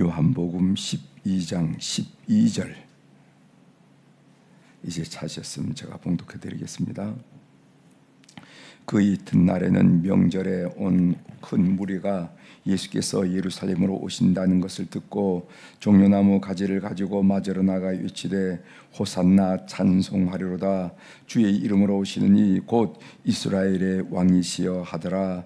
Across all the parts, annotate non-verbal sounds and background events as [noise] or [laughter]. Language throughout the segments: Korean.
요한복음 12장 12절. 이제 찾으셨으면 제가 봉독해 드리겠습니다. 그 이튿날에는 명절에 온 큰 무리가 예수께서 예루살렘으로 오신다는 것을 듣고 종려나무 가지를 가지고 맞으러 나가 외치되 호산나 찬송하리로다. 주의 이름으로 오시는 이곧 이스라엘의 왕이시여 하더라.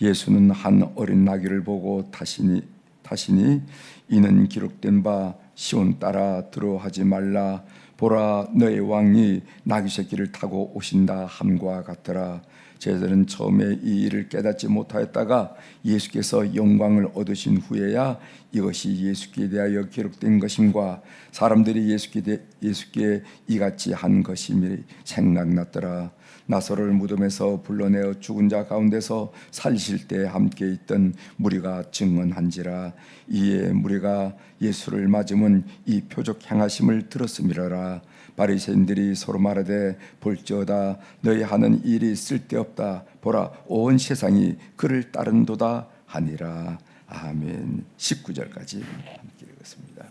예수는 한 어린 나귀를 보고 타시니 타시니 이는 기록된 바 시온 따라 들어하지 말라. 보라 너의 왕이 나귀 새끼를 타고 오신다 함과 같더라. 제자들은 처음에 이 일을 깨닫지 못하였다가 예수께서 영광을 얻으신 후에야 이것이 예수께 대하여 기록된 것임과 사람들이 예수께, 대, 예수께 이같이 한 것임이 생각났더라 나서를 무덤에서 불러내어 죽은 자 가운데서 살실 때 함께 있던 무리가 증언한지라 이에 무리가 예수를 맞으면 이 표적 행하심을 들었음이라라. 바리새인들이 서로 말하되 볼지어다 너희 하는 일이 쓸데없다. 보라 온 세상이 그를 따른도다 하니라. 아멘. 19절까지 함께 읽었습니다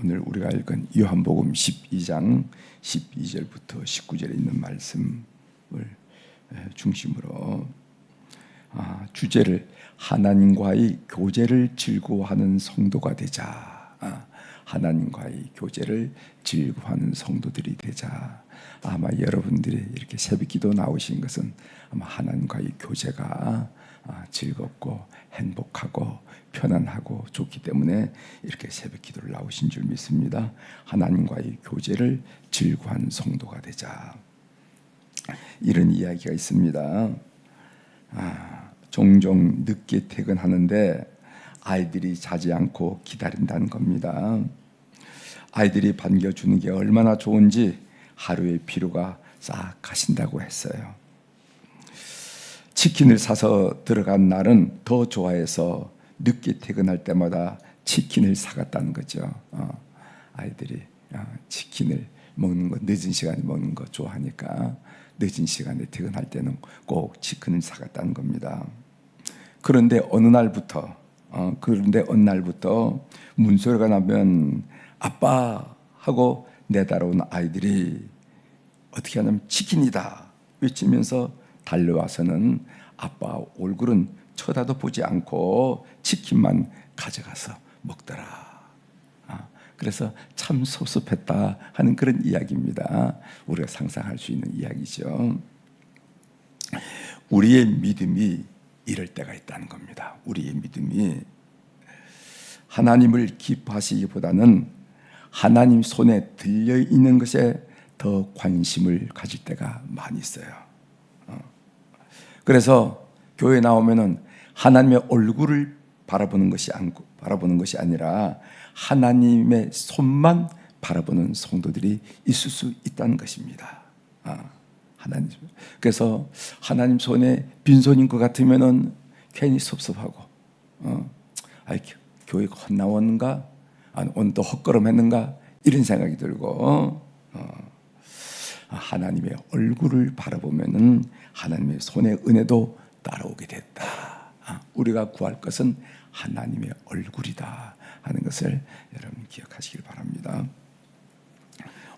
오늘 우리가 읽은 요한복음 12장 12절부터 19절에 있는 말씀을 중심으로 아, 주제를 하나님과의 교제를 즐거워하는 성도가 되자. 아, 하나님과의 교제를 즐거워하는 성도들이 되자. 아마 여러분들이 이렇게 새벽 기도 나오신 것은 아마 하나님과의 교제가 아, 즐겁고 행복하고 편안하고 좋기 때문에 이렇게 새벽 기도를 나오신 줄 믿습니다. 하나님과의 교제를 즐거워하는 성도가 되자. 이런 이야기가 있습니다. 아, 종종 늦게 퇴근하는데 아이들이 자지 않고 기다린다는 겁니다. 아이들이 반겨주는 게 얼마나 좋은지 하루의 피로가 싹 가신다고 했어요. 치킨을 사서 들어간 날은 더 좋아해서 늦게 퇴근할 때마다 치킨을 사갔다는 거죠. 어, 아이들이 어, 치킨을 먹는 거 늦은 시간에 먹는 거 좋아하니까 늦은 시간에 퇴근할 때는 꼭 치킨을 사갔다는 겁니다. 그런데 어느 날부터 어, 그런데 어느 날부터 문소리가 나면 아빠 하고 내달아온 아이들이 어떻게 하냐면 치킨이다 외치면서 달려와서는 아빠 얼굴은 쳐다도 보지 않고 치킨만 가져가서 먹더라. 그래서 참 섭섭했다 하는 그런 이야기입니다. 우리가 상상할 수 있는 이야기죠. 우리의 믿음이 이럴 때가 있다는 겁니다. 우리의 믿음이 하나님을 기뻐하시기보다는 하나님 손에 들려 있는 것에 더 관심을 가질 때가 많이 있어요. 어. 그래서 교회 나오면은 하나님의 얼굴을 바라보는 것이 바라보는 것이 아니라 하나님의 손만 바라보는 성도들이 있을 수 있다는 것입니다. 아, 하나님. 그래서 하나님 손에 빈손인 것 같으면은 괜히 섭섭하고, 어, 아이, 교회가 헛나왔는가? 오늘 또 헛걸음 했는가? 이런 생각이 들고, 어, 하나님의 얼굴을 바라보면은 하나님의 손의 은혜도 따라오게 됐다. 아, 우리가 구할 것은 하나님의 얼굴이다. 하는 것을 여러분 기억하시길 바랍니다.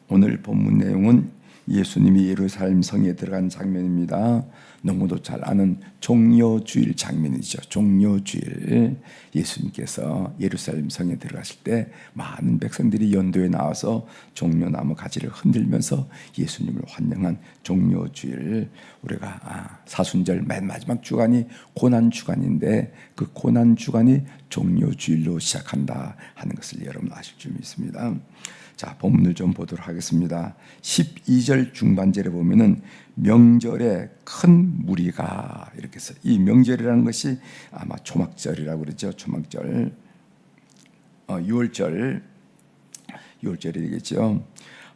오늘 본문 내용은 예수님이 예루살렘 성에 들어간 장면입니다. 너무도 잘 아는 종려주일 장면이죠. 종려주일 예수님께서 예루살렘 성에 들어가실 때 많은 백성들이 연도에 나와서 종려나무 가지를 흔들면서 예수님을 환영한 종려주일 우리가 아, 사순절 맨 마지막 주간이 고난 주간인데 그 고난 주간이 종려주일로 시작한다 하는 것을 여러분 아실 줄 믿습니다. 자, 본문을 좀 보도록 하겠습니다. 12절 중반절에 보면은 명절에 큰 무리가 이렇게 써. 이 명절이라는 것이 아마 초막절이라고 그러죠. 초막절. 어, 6월절. 6월절이 되겠죠.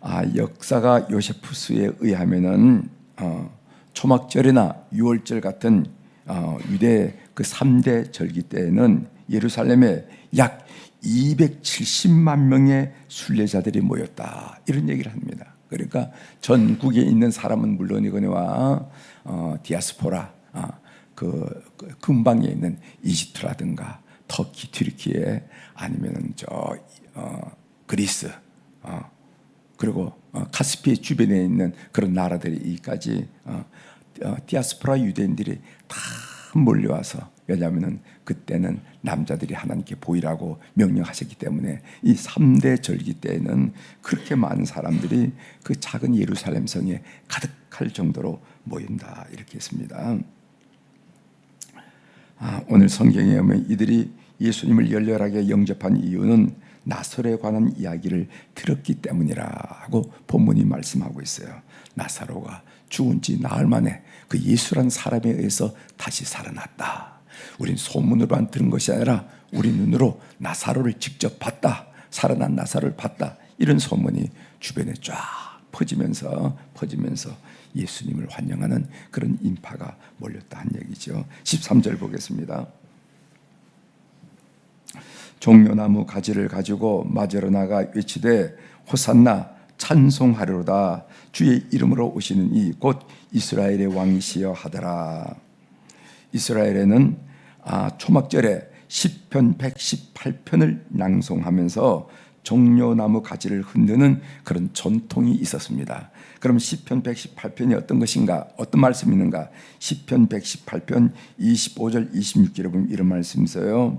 아, 역사가 요세푸스에 의하면은 어, 초막절이나 6월절 같은 어, 유대 그 3대 절기 때에는 예루살렘에 약 270만 명의 순례자들이 모였다. 이런 얘기를 합니다. 그러니까 전국에 있는 사람은 물론이거니와 어, 디아스포라 어, 그, 그 근방에 있는 이집트라든가 터키, 튀르키에 아니면은 저 어, 그리스 어, 그리고 어, 카스피 주변에 있는 그런 나라들이까지 어, 어, 디아스포라 유대인들이 다 몰려와서 왜냐하면은 그때는 남자들이 하나님께 보이라고 명령하셨기 때문에 이 3대 절기 때에는 그렇게 많은 사람들이 그 작은 예루살렘 성에 가득할 정도로 모인다 이렇게 했습니다. 아, 오늘 성경에 보면 이들이 예수님을 열렬하게 영접한 이유는 나설에 관한 이야기를 들었기 때문이라고 본문이 말씀하고 있어요. 나사로가 죽은 지 나흘 만에 그 예수란 사람에 의해서 다시 살아났다. 우린 소문으로만 들은 것이 아니라 우리 눈으로 나사로를 직접 봤다. 살아난 나사로를 봤다. 이런 소문이 주변에 쫙 퍼지면서 퍼지면서 예수님을 환영하는 그런 인파가 몰렸다 한 얘기죠. 13절 보겠습니다. 종려나무 가지를 가지고 맞으러 나가 외치되 호산나 찬송하리로다 주의 이름으로 오시는 이 곧 이스라엘의 왕이시여 하더라. 이스라엘에는 아, 초막절에 시편 118편을 낭송하면서 종려나무 가지를 흔드는 그런 전통이 있었습니다. 그럼 시편 118편이 어떤 것인가? 어떤 말씀이 있는가? 시편 118편 25절 26절에 보면 이런 말씀이 있어요.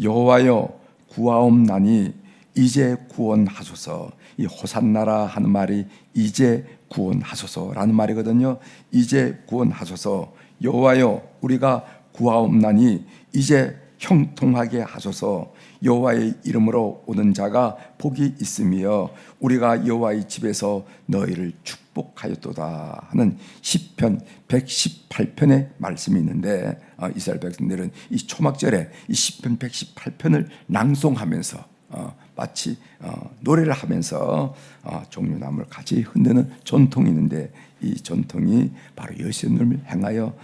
여호와여 구하옵나니 이제 구원하소서. 이 호산나라 하는 말이 이제 구원하소서라는 말이거든요. 이제 구원하소서. 여호와여 우리가 구하옵나니 이제 형통하게 하소서. 여호와의 이름으로 오는 자가 복이 있으며 우리가 여호와의 집에서 너희를 축복하였도다 하는 시편 118편의 말씀이 있는데 어, 이스라엘 백성들은 이 초막절에 이 시편 118편을 낭송하면서 어, 마치 어, 노래를 하면서 종려나무를 같이 흔드는 전통이 있는데 이 전통이 바로 예수님을 행하여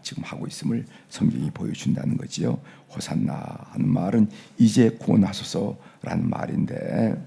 지금 하고 있음을 성경이 보여준다는 거지요. 호산나 하는 말은 이제 구원하소서라는 말인데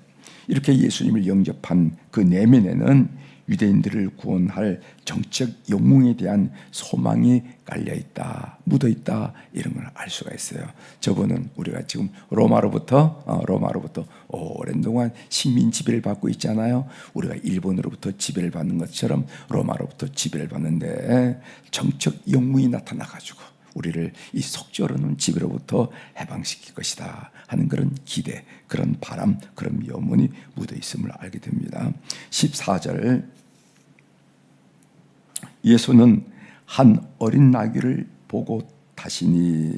이렇게 예수님을 영접한 그 내면에는 유대인들을 구원할 정책 영웅에 대한 소망이 깔려 있다, 묻어 있다 이런 걸 알 수가 있어요. 저번은 우리가 지금 로마로부터 어, 로마로부터 오랜 동안 식민 지배를 받고 있잖아요. 우리가 일본으로부터 지배를 받는 것처럼 로마로부터 지배를 받는데 정책 영웅이 나타나 가지고 우리를 이 속죄로는 지배로부터 해방시킬 것이다 하는 그런 기대, 그런 바람, 그런 염원이 묻어 있음을 알게 됩니다. 14절 예수는 한 어린 나귀를 보고 타시니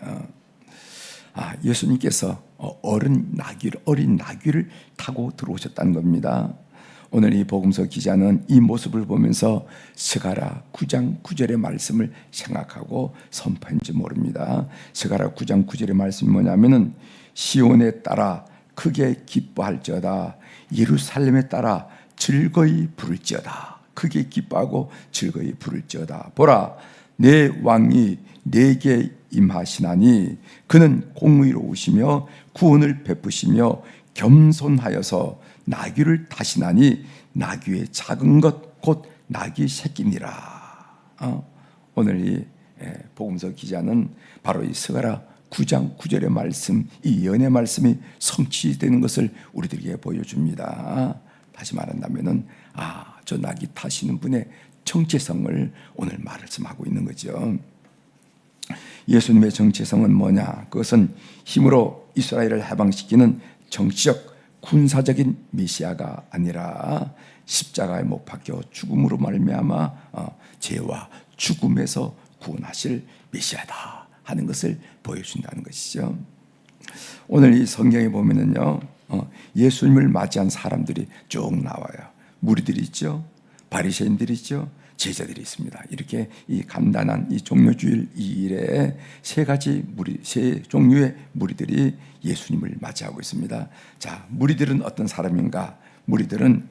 어, 아, 예수님께서 어, 어른 나귀를 어린 나귀를 타고 들어오셨다는 겁니다. 오늘 이 복음서 기자는 이 모습을 보면서 스가라 9장 9절의 말씀을 생각하고 선포한지 모릅니다. 스가라 9장 9절의 말씀이 뭐냐면은 시온에 따라 크게 기뻐할지어다. 예루살렘에 따라 즐거이 부를지어다. 크게 기뻐하고 즐거이 부를지어다. 보라 내 왕이 내게 임하시나니 그는 공의로우시며 구원을 베푸시며 겸손하여서 나귀를 타시나니 나귀의 작은 것 곧 나귀 새끼니라. 어? 오늘 이 예, 복음서 기자는 바로 이 스가라 9장 9절의 말씀, 이 연의 말씀이 성취되는 것을 우리들에게 보여줍니다. 다시 말한다면은 아, 저 나귀 타시는 분의 정체성을 오늘 말씀하고 있는 거죠. 예수님의 정체성은 뭐냐? 그것은 힘으로 이스라엘을 해방시키는 정치적 군사적인 메시아가 아니라 십자가에 못 박혀 죽음으로 말미암아 어, 죄와 죽음에서 구원하실 메시아다 하는 것을 보여준다는 것이죠. 오늘 이 성경에 보면은요 어, 예수님을 맞이한 사람들이 쭉 나와요. 무리들이 있죠, 바리새인들이 있죠, 제자들이 있습니다. 이렇게 이 간단한 이 종료주일 이 일에 세 가지 무리, 세 종류의 무리들이 예수님을 맞이하고 있습니다. 자, 무리들은 어떤 사람인가? 무리들은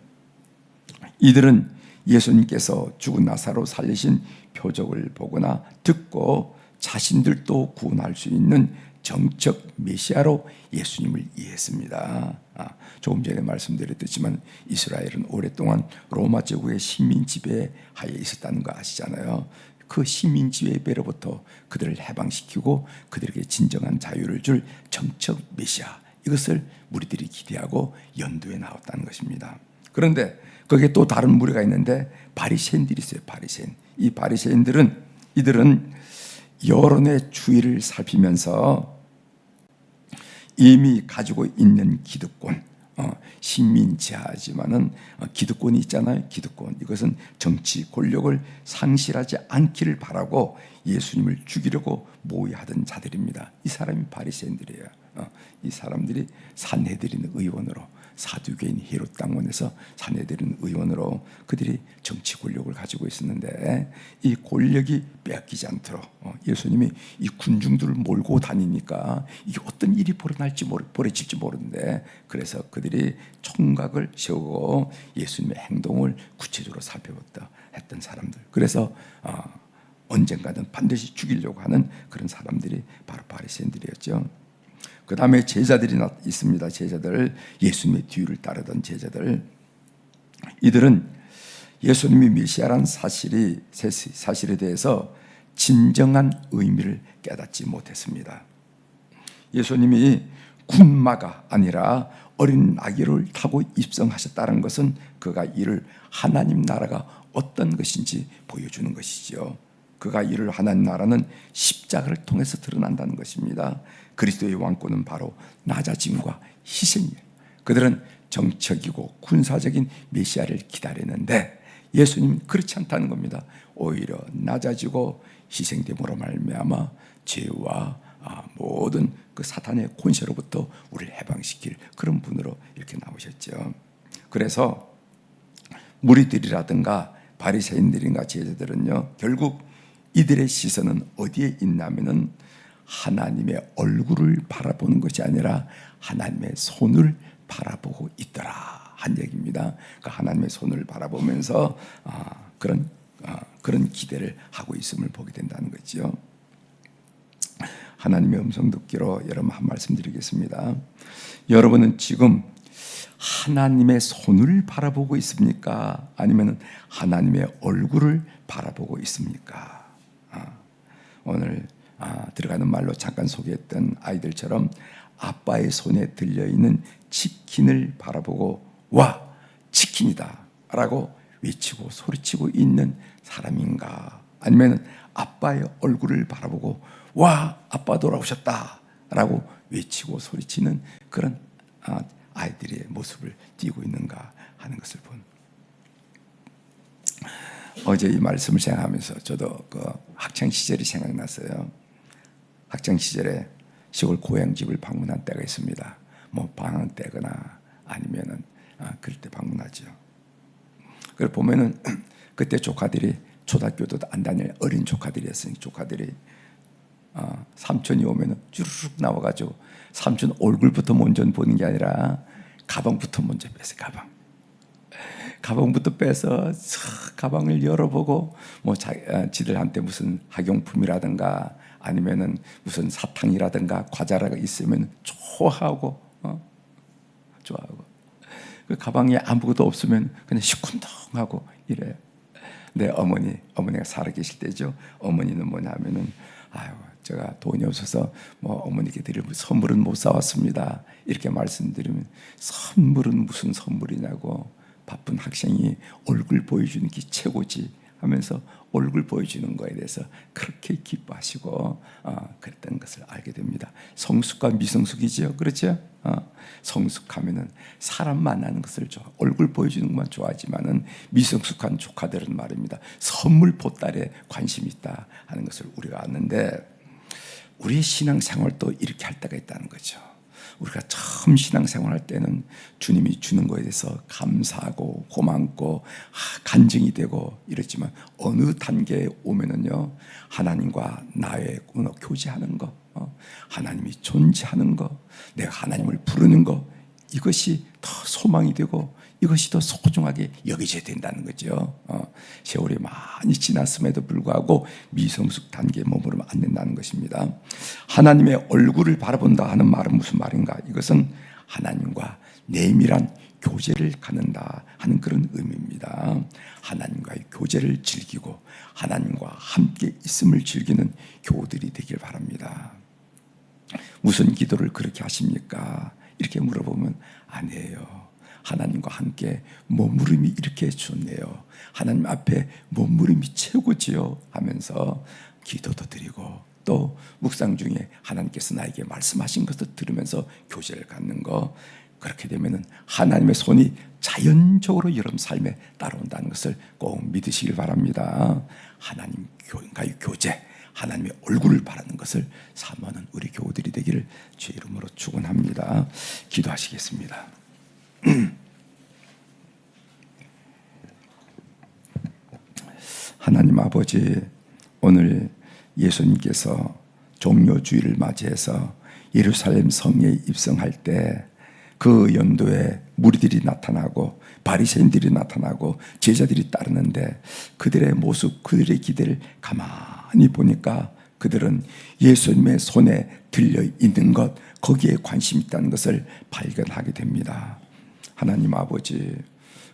이들은 예수님께서 죽은 나사로 살리신 표적을 보거나 듣고 자신들도 구원할 수 있는 정적 메시아로 예수님을 이해했습니다. 아, 조금 전에 말씀드렸듯지만 이스라엘은 오랫동안 로마 제국의 식민 지배 하에 있었다는 거 아시잖아요. 그 식민 지배로부터 그들을 해방시키고 그들에게 진정한 자유를 줄 정적 메시아 이것을 무리들이 기대하고 연두에 나왔다는 것입니다. 그런데 거기에 또 다른 무리가 있는데 바리새인들이 있어요. 바리새인. 이 바리새인들은 이들은 여론의 주의를 살피면서 이미 가지고 있는 기득권, 어, 식민지하지만은 어, 기득권이 있잖아요. 기득권 이것은 정치 권력을 상실하지 않기를 바라고 예수님을 죽이려고 모의하던 자들입니다. 이 사람이 바리새인들이에요. 어, 이 사람들이 산헤드린 의원으로 사두개인 헤롯 당원에서 사내들은 의원으로 그들이 정치 권력을 가지고 있었는데 이 권력이 빼앗기지 않도록 어, 예수님이 이 군중들을 몰고 다니니까 이게 어떤 일이 벌어날지 모르, 벌어질지 모르는데 그래서 그들이 총각을 세우고 예수님의 행동을 구체적으로 살펴봤다 했던 사람들 그래서 어, 언젠가는 반드시 죽이려고 하는 그런 사람들이 바로 바리새인들이었죠. 그 다음에 제자들이 있습니다. 제자들 예수님의 뒤를 따르던 제자들 이들은 예수님이 메시아란 사실이 사실에 대해서 진정한 의미를 깨닫지 못했습니다. 예수님이 군마가 아니라 어린 아기를 타고 입성하셨다는 것은 그가 이를 하나님 나라가 어떤 것인지 보여주는 것이죠. 그가 이를 하나님 나라는 십자가를 통해서 드러난다는 것입니다. 그리스도의 왕권은 바로 낮아짐과 희생이에요. 그들은 정적이고 군사적인 메시아를 기다리는데 예수님 그렇지 않다는 겁니다. 오히려 낮아지고 희생됨으로 말미암아 죄와 아, 모든 그 사탄의 권세로부터 우리를 해방시킬 그런 분으로 이렇게 나오셨죠. 그래서 무리들이라든가 바리새인들인가 제자들은요 결국 이들의 시선은 어디에 있냐면은 하나님의 얼굴을 바라보는 것이 아니라 하나님의 손을 바라보고 있더라 한 얘기입니다. 그 하나님의 손을 바라보면서 아, 그런 아, 그런 기대를 하고 있음을 보게 된다는 거죠. 하나님의 음성 듣기로 여러분 한 말씀 드리겠습니다. 여러분은 지금 하나님의 손을 바라보고 있습니까? 아니면 하나님의 얼굴을 바라보고 있습니까? 아, 오늘 아, 들어가는 말로 잠깐 소개했던 아이들처럼 아빠의 손에 들려 있는 치킨을 바라보고 와 치킨이다 라고 외치고 소리치고 있는 사람인가? 아니면 아빠의 얼굴을 바라보고 와 아빠 돌아오셨다 라고 외치고 소리치는 그런 아, 아이들의 모습을 띄고 있는가 하는 것을 본. 어제 이 말씀을 생각하면서 저도 그 학창 시절이 생각났어요. 학창 시절에 시골 고향집을 방문한 때가 있습니다. 뭐 방학 때거나 아니면은 아, 그럴 때 방문하죠. 그걸 보면은 [clears throat] 그때 조카들이 초등학교도 안 다닐 어린 조카들이었으니 조카들이 어, 삼촌이 오면은 쭈르륵 나와가지고 삼촌 얼굴부터 먼저 보는 게 아니라 가방부터 먼저 뺐어요. 가방. 가방부터 빼서 가방을 열어보고 뭐 자, 어, 지들한테 무슨 학용품이라든가 아니면은 무슨 사탕이라든가 과자라가 있으면 좋아하고 어? 좋아하고 그 가방에 아무것도 없으면 그냥 시큰둥하고 이래요. 내 어머니 어머니가 살아계실 때죠. 어머니는 뭐냐면은 아유 제가 돈이 없어서 뭐 어머니께 드릴 선물은 못 사왔습니다. 이렇게 말씀드리면 선물은 무슨 선물이냐고 바쁜 학생이 얼굴 보여주는 게 최고지. 하면서 얼굴 보여주는 거에 대해서 그렇게 기뻐하시고 어, 그랬던 것을 알게 됩니다. 성숙과 미성숙이죠, 그렇죠? 어, 성숙하면은 사람 만나는 것을 좋아, 얼굴 보여주는 것만 좋아하지만은 미성숙한 조카들은 말입니다. 선물 보따리에 관심이 있다 하는 것을 우리가 아는데 우리 신앙 생활도 이렇게 할 때가 있다는 거죠. 우리가 처음 신앙생활할 때는 주님이 주는 것에 대해서 감사하고 고맙고 간증이 되고 이랬지만 어느 단계에 오면은요 하나님과 나의 교제하는 것, 어, 하나님이 존재하는 것, 내가 하나님을 부르는 것 이것이 더 소망이 되고 이것이 더 소중하게 여겨져야 된다는 거죠. 어, 세월이 많이 지났음에도 불구하고 미성숙 단계에 머무르면 안 된다는 것입니다. 하나님의 얼굴을 바라본다 하는 말은 무슨 말인가? 이것은 하나님과 내밀한 교제를 갖는다 하는 그런 의미입니다. 하나님과의 교제를 즐기고 하나님과 함께 있음을 즐기는 교우들이 되길 바랍니다. 무슨 기도를 그렇게 하십니까? 이렇게 물어보면 아니에요. 하나님과 함께 머무름이 이렇게 좋네요. 하나님 앞에 머무름이 최고지요 하면서 기도도 드리고 또 묵상 중에 하나님께서 나에게 말씀하신 것을 들으면서 교제를 갖는 거 그렇게 되면은 하나님의 손이 자연적으로 여러분 삶에 따라온다는 것을 꼭 믿으시길 바랍니다. 하나님과의 교제, 하나님의 얼굴을 바라는 것을 사모하는 우리 교우들이 되기를 주 이름으로 축원합니다. 기도하시겠습니다. [clears throat] 하나님 아버지 오늘 예수님께서 종료주의를 맞이해서 예루살렘 성에 입성할 때 그 연도에 무리들이 나타나고 바리새인들이 나타나고 제자들이 따르는데 그들의 모습 그들의 기대를 가만히 보니까 그들은 예수님의 손에 들려 있는 것 거기에 관심 있다는 것을 발견하게 됩니다. 하나님 아버지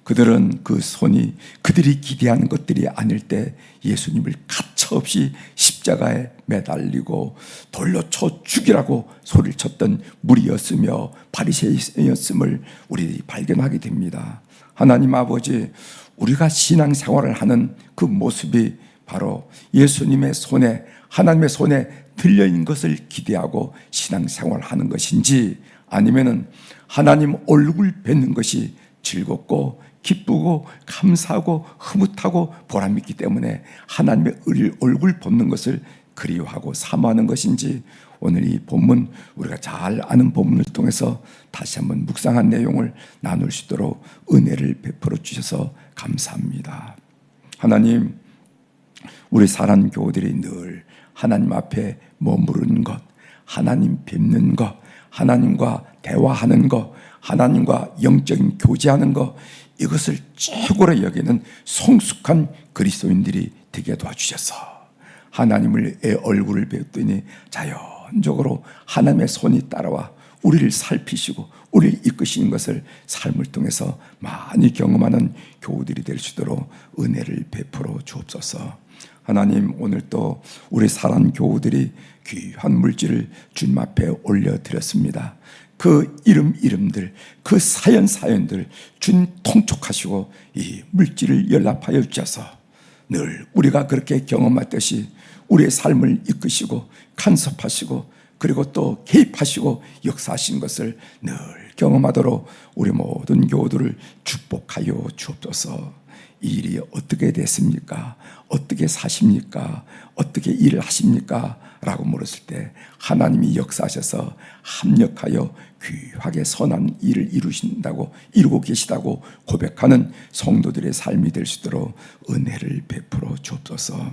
그들은 그 손이 그들이 기대하는 것들이 아닐 때 예수님을 가차없이 십자가에 매달리고 돌려 쳐 죽이라고 소리를 쳤던 무리였으며 바리새인이었음을 우리 발견하게 됩니다. 하나님 아버지 우리가 신앙 생활을 하는 그 모습이 바로 예수님의 손에 하나님의 손에 들려 있는 것을 기대하고 신앙 생활을 하는 것인지 아니면은 하나님 얼굴 뵙는 것이 즐겁고 기쁘고 감사하고 흐뭇하고 보람있기 때문에 하나님의 얼굴 보는 것을 그리워하고 사모하는 것인지 오늘 이 본문 우리가 잘 아는 본문을 통해서 다시 한번 묵상한 내용을 나눌 수 있도록 은혜를 베풀어 주셔서 감사합니다. 하나님 우리 사랑 교우들이 늘 하나님 앞에 머무르는 것, 하나님 뵙는 것, 하나님과 대화하는 것, 하나님과 영적인 교제하는 것 이것을 최고로 여기는 성숙한 그리스도인들이 되게 도와주셔서 하나님을 의 얼굴을 배웠더니 자연적으로 하나님의 손이 따라와 우리를 살피시고 우리를 이끄시는 것을 삶을 통해서 많이 경험하는 교우들이 될 수 있도록 은혜를 베풀어 주옵소서. 하나님 오늘 또 우리 사랑 교우들이 귀한 물질을 주님 앞에 올려드렸습니다. 그 이름 이름들 그 사연 사연들 주님 통촉하시고 이 물질을 연락하여 주셔서 늘 우리가 그렇게 경험했듯이 우리의 삶을 이끄시고 간섭하시고 그리고 또 개입하시고 역사하신 것을 늘 경험하도록 우리 모든 교우들을 축복하여 주옵소서. 이 일이 어떻게 됐습니까? 어떻게 사십니까? 어떻게 일을 하십니까? 라고 물었을 때 하나님이 역사하셔서 합력하여 귀하게 선한 일을 이루신다고 이루고 계시다고 고백하는 성도들의 삶이 될 수 있도록 은혜를 베풀어 주옵소서.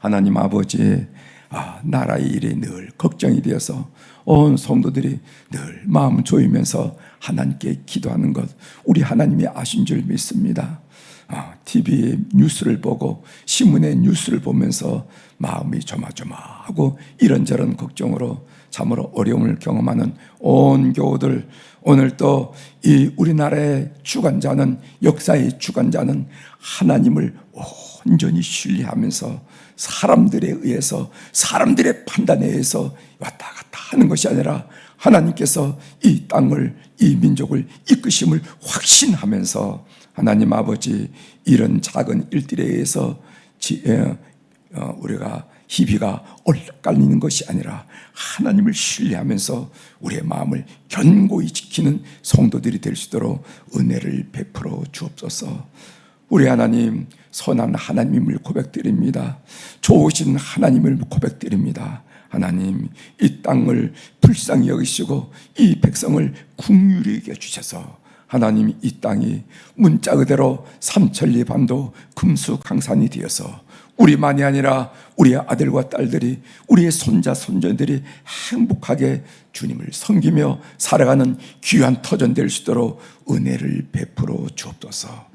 하나님 아버지 아, 나라의 일이 늘 걱정이 되어서 온 성도들이 늘 마음 조이면서 하나님께 기도하는 것 우리 하나님이 아신 줄 믿습니다. 아, TV에 뉴스를 보고 신문에 뉴스를 보면서 마음이 조마조마하고 이런저런 걱정으로 참으로 어려움을 경험하는 온 교우들 오늘 또 이 우리나라의 주관자는 역사의 주관자는 하나님을 온전히 신뢰하면서 사람들에 의해서 사람들의 판단에 의해서 왔다 갔다 하는 것이 아니라 하나님께서 이 땅을 이 민족을 이끄심을 확신하면서 하나님 아버지 이런 작은 일들에 의해서 어, 우리가 희비가 엇갈리는 것이 아니라 하나님을 신뢰하면서 우리의 마음을 견고히 지키는 성도들이 될 수 있도록 은혜를 베풀어 주옵소서. 우리 하나님 선한 하나님을 고백드립니다. 좋으신 하나님을 고백드립니다. 하나님 이 땅을 불쌍히 여기시고 이 백성을 국률이 여겨 주셔서 하나님 이 땅이 문자 그대로 삼천리 반도 금수 강산이 되어서 우리만이 아니라 우리의 아들과 딸들이 우리의 손자 손녀들이 행복하게 주님을 섬기며 살아가는 귀한 터전 될 수 있도록 은혜를 베풀어 주옵소서.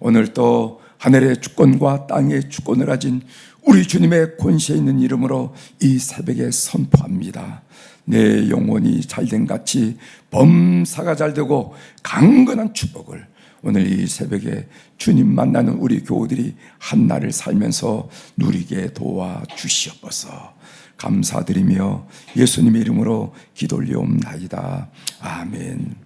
오늘 또 하늘의 주권과 땅의 주권을 가진 우리 주님의 권세 있는 이름으로 이 새벽에 선포합니다. 내 영혼이 잘된 같이 범사가 잘 되고 강건한 축복을 오늘 이 새벽에 주님 만나는 우리 교우들이 한 날을 살면서 누리게 도와 주시옵소서. 감사드리며 예수님의 이름으로 기도 올리옵나이다. 아멘.